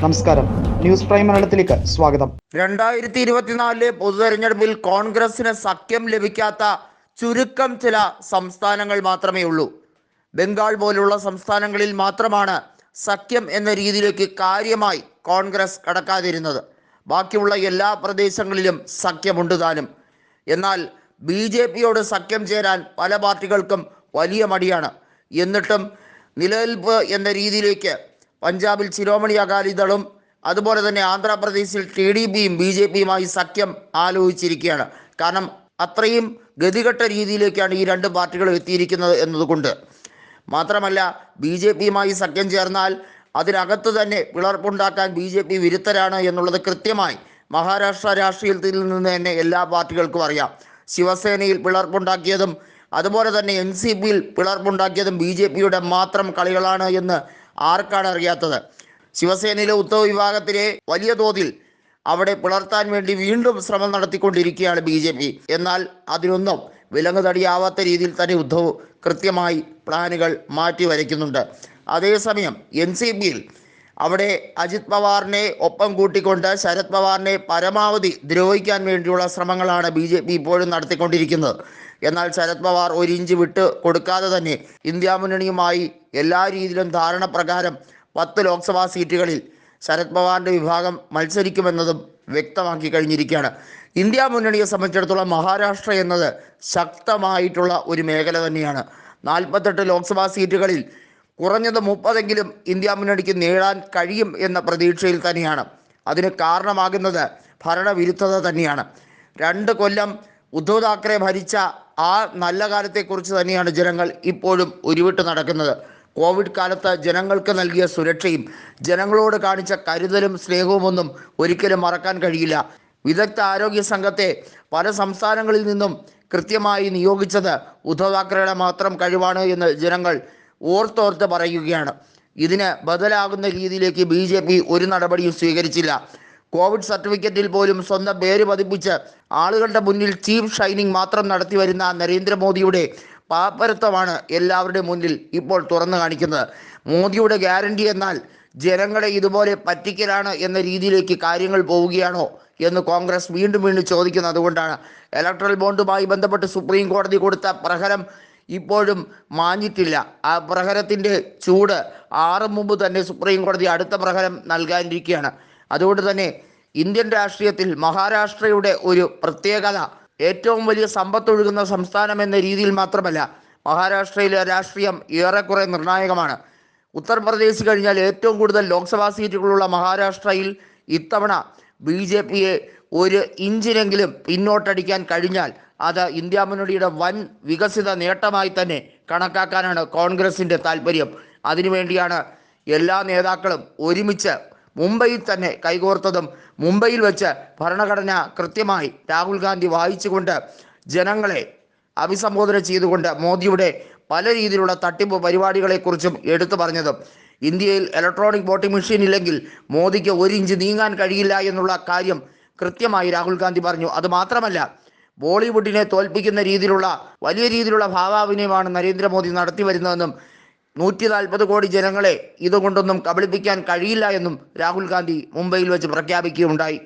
നമസ്കാരം. News prime മലയാളത്തിലേക്ക് സ്വാഗതം. രണ്ടായിരത്തി ഇരുപത്തിനാലിലെ പൊതുതെരഞ്ഞെടുപ്പിൽ കോൺഗ്രസിന് സഖ്യം ലഭിക്കാത്ത ചുരുക്കം ചില സംസ്ഥാനങ്ങൾ മാത്രമേ ഉള്ളൂ. ബംഗാൾ പോലുള്ള സംസ്ഥാനങ്ങളിൽ മാത്രമാണ് സഖ്യം എന്ന രീതിയിലേക്ക് കാര്യമായി കോൺഗ്രസ് കടക്കാതിരുന്നത്. ബാക്കിയുള്ള എല്ലാ പ്രദേശങ്ങളിലും സഖ്യമുണ്ട് താനും. എന്നാൽ ബി ജെ പിയോട് സഖ്യം ചേരാൻ പല പാർട്ടികൾക്കും വലിയ മടിയാണ്. എന്നിട്ടും നിലനിൽപ്പ് എന്ന രീതിയിലേക്ക് പഞ്ചാബിൽ ശിരോമണി അകാലിദളും അതുപോലെ തന്നെ ആന്ധ്രാപ്രദേശിൽ ടി ഡി പിയും ബി ജെ പിയുമായി സഖ്യം ആലോചിച്ചിരിക്കുകയാണ്. കാരണം അത്രയും ഗതികെട്ട രീതിയിലേക്കാണ് ഈ രണ്ട് പാർട്ടികളും എത്തിയിരിക്കുന്നത് എന്നതുകൊണ്ട്. മാത്രമല്ല ബി ജെ പിയുമായി സഖ്യം ചേർന്നാൽ അതിനകത്ത് തന്നെ പിളർപ്പുണ്ടാക്കാൻ ബി ജെ പി വിരുദ്ധരാണ് എന്നുള്ളത് കൃത്യമായി മഹാരാഷ്ട്ര രാഷ്ട്രീയത്തിൽ നിന്ന് തന്നെ എല്ലാ പാർട്ടികൾക്കും അറിയാം. ശിവസേനയിൽ പിളർപ്പുണ്ടാക്കിയതും അതുപോലെ തന്നെ എൻ സി പിയിൽ പിളർപ്പുണ്ടാക്കിയതും ബി ജെ പിയുടെ മാത്രം കളികളാണ് എന്ന് ആർക്കാണ് അറിയാത്തത് ശിവസേനയിലെ ഉദ്ധവ് വിഭാഗത്തിലെ വലിയ തോതിൽ അവിടെ പുലർത്താൻ വേണ്ടി വീണ്ടും ശ്രമം നടത്തിക്കൊണ്ടിരിക്കുകയാണ് ബി ജെ പി. എന്നാൽ അതിനൊന്നും വിലങ്ങുതടിയാവാത്ത രീതിയിൽ തന്നെ ഉദ്ധവ് കൃത്യമായി പ്ലാനുകൾ മാറ്റി വരയ്ക്കുന്നുണ്ട്. അതേസമയം എൻ സി പിയിൽ അവിടെ അജിത് പവാറിനെ ഒപ്പം കൂട്ടിക്കൊണ്ട് ശരത് പവാറിനെ പരമാവധി ദ്രോഹിക്കാൻ വേണ്ടിയുള്ള ശ്രമങ്ങളാണ് ബി ജെ പി ഇപ്പോഴും നടത്തിക്കൊണ്ടിരിക്കുന്നത്. എന്നാൽ ശരത് പവാർ ഒരു ഇഞ്ച് വിട്ട് കൊടുക്കാതെ തന്നെ ഇന്ത്യ മുന്നണിയുമായി എല്ലാ രീതിയിലും ധാരണ പ്രകാരം പത്ത് ലോക്സഭാ സീറ്റുകളിൽ ശരത് പവാറിന്റെ വിഭാഗം മത്സരിക്കുമെന്നതും വ്യക്തമാക്കി കഴിഞ്ഞിരിക്കുകയാണ്. ഇന്ത്യ മുന്നണിയെ സംബന്ധിച്ചിടത്തോളം മഹാരാഷ്ട്ര എന്നത് ശക്തമായിട്ടുള്ള ഒരു മേഖല തന്നെയാണ്. നാൽപ്പത്തെട്ട് ലോക്സഭാ സീറ്റുകളിൽ കുറഞ്ഞത് മുപ്പതെങ്കിലും ഇന്ത്യ മുന്നണിക്ക് നേടാൻ കഴിയും എന്ന പ്രതീക്ഷയിൽ തന്നെയാണ്. അതിന് കാരണമാകുന്നത് ഭരണവിരുദ്ധത തന്നെയാണ്. രണ്ട് കൊല്ലം ഉദ്ധവ് താക്കറെ ഭരിച്ച ആ നല്ല കാലത്തെക്കുറിച്ച് തന്നെയാണ് ജനങ്ങൾ ഇപ്പോഴും ഉരുവിട്ട് നടക്കുന്നത്. കോവിഡ് കാലത്ത് ജനങ്ങൾക്ക് നൽകിയ സുരക്ഷയും ജനങ്ങളോട് കാണിച്ച കരുതലും സ്നേഹവുമൊന്നും ഒരിക്കലും മറക്കാൻ കഴിയില്ല. വിദഗ്ധ ആരോഗ്യ സംഘത്തെ പല സംസ്ഥാനങ്ങളിൽ നിന്നും കൃത്യമായി നിയോഗിച്ചത് ഉദ്ധവ് മാത്രം കഴിവാണ് എന്ന് ജനങ്ങൾ ഓർത്തോർത്ത് പറയുകയാണ്. ഇതിന് ബദലാകുന്ന രീതിയിലേക്ക് ബി ജെ പി ഒരു നടപടിയും സ്വീകരിച്ചില്ല. കോവിഡ് സർട്ടിഫിക്കറ്റിൽ പോലും സ്വന്തം പേര് പതിപ്പിച്ച് ആളുകളുടെ മുന്നിൽ ചീഫ് ഷൈനിങ് മാത്രം നടത്തി വരുന്ന നരേന്ദ്രമോദിയുടെ പാപ്പരത്വമാണ് എല്ലാവരുടെയും മുന്നിൽ ഇപ്പോൾ തുറന്നു കാണിക്കുന്നത്. മോദിയുടെ ഗ്യാരണ്ടി എന്നാൽ ജനങ്ങളെ ഇതുപോലെ പറ്റിക്കലാണ് എന്ന രീതിയിലേക്ക് കാര്യങ്ങൾ പോവുകയാണോ എന്ന് കോൺഗ്രസ് വീണ്ടും വീണ്ടും ചോദിക്കുന്നത്. അതുകൊണ്ടാണ് ഇലക്ട്രൽ ബോണ്ടുമായി ബന്ധപ്പെട്ട് സുപ്രീം കോടതി കൊടുത്ത പ്രഹരം ഇപ്പോഴും മാഞ്ഞിട്ടില്ല. ആ പ്രഹരത്തിന്റെ ചൂട് ആറും മുമ്പ് തന്നെ സുപ്രീം കോടതി അടുത്ത പ്രഹരം നൽകാനിരിക്കുകയാണ്. അതുകൊണ്ട് തന്നെ ഇന്ത്യൻ രാഷ്ട്രീയത്തിൽ മഹാരാഷ്ട്രയുടെ ഒരു പ്രത്യേകത ഏറ്റവും വലിയ സമ്പത്തൊഴുകുന്ന സംസ്ഥാനം എന്ന രീതിയിൽ മാത്രമല്ല മഹാരാഷ്ട്രയിലെ രാഷ്ട്രീയം ഏറെക്കുറെ നിർണായകമാണ്. ഉത്തർപ്രദേശ് കഴിഞ്ഞാൽ ഏറ്റവും കൂടുതൽ ലോക്സഭാ സീറ്റുകളുള്ള മഹാരാഷ്ട്രയിൽ ഇത്തവണ ബി ജെ പിയെ ഒരു ഇഞ്ചിനെങ്കിലും പിന്നോട്ടടിക്കാൻ കഴിഞ്ഞാൽ അത് ഇന്ത്യ മുന്നണിയുടെ വൻ വികസിത നേട്ടമായി തന്നെ കണക്കാക്കാനാണ് കോൺഗ്രസിന്റെ താല്പര്യം അതിനുവേണ്ടിയാണ് എല്ലാ നേതാക്കളും ഒരുമിച്ച് മുംബൈയിൽ തന്നെ കൈകോർത്തതും മുംബൈയിൽ വെച്ച് ഭരണഘടന കൃത്യമായി രാഹുൽ ഗാന്ധി വായിച്ചുകൊണ്ട് ജനങ്ങളെ അഭിസംബോധന ചെയ്തുകൊണ്ട് മോദിയുടെ പല രീതിയിലുള്ള തട്ടിപ്പ് പരിപാടികളെക്കുറിച്ചും എടുത്തു പറഞ്ഞതും. ഇന്ത്യയിൽ ഇലക്ട്രോണിക് വോട്ടിംഗ് മെഷീൻ ഇല്ലെങ്കിൽ മോദിക്ക് ഒരു ഇഞ്ച് നീങ്ങാൻ കഴിയില്ല എന്നുള്ള കാര്യം കൃത്യമായി രാഹുൽ ഗാന്ധി പറഞ്ഞു. അതുമാത്രമല്ല ബോളിവുഡിനെ തോൽപ്പിക്കുന്ന രീതിയിലുള്ള വലിയ രീതിയിലുള്ള ഭാവാഭിനയമാണ് നരേന്ദ്രമോദി നടത്തി വരുന്നതെന്നും നൂറ്റി നാൽപ്പത് കോടി ജനങ്ങളെ ഇതുകൊണ്ടൊന്നും കബളിപ്പിക്കാൻ കഴിയില്ല എന്നും രാഹുൽ ഗാന്ധി മുംബൈയിൽ വെച്ച് പ്രഖ്യാപിക്കുകയുണ്ടായി.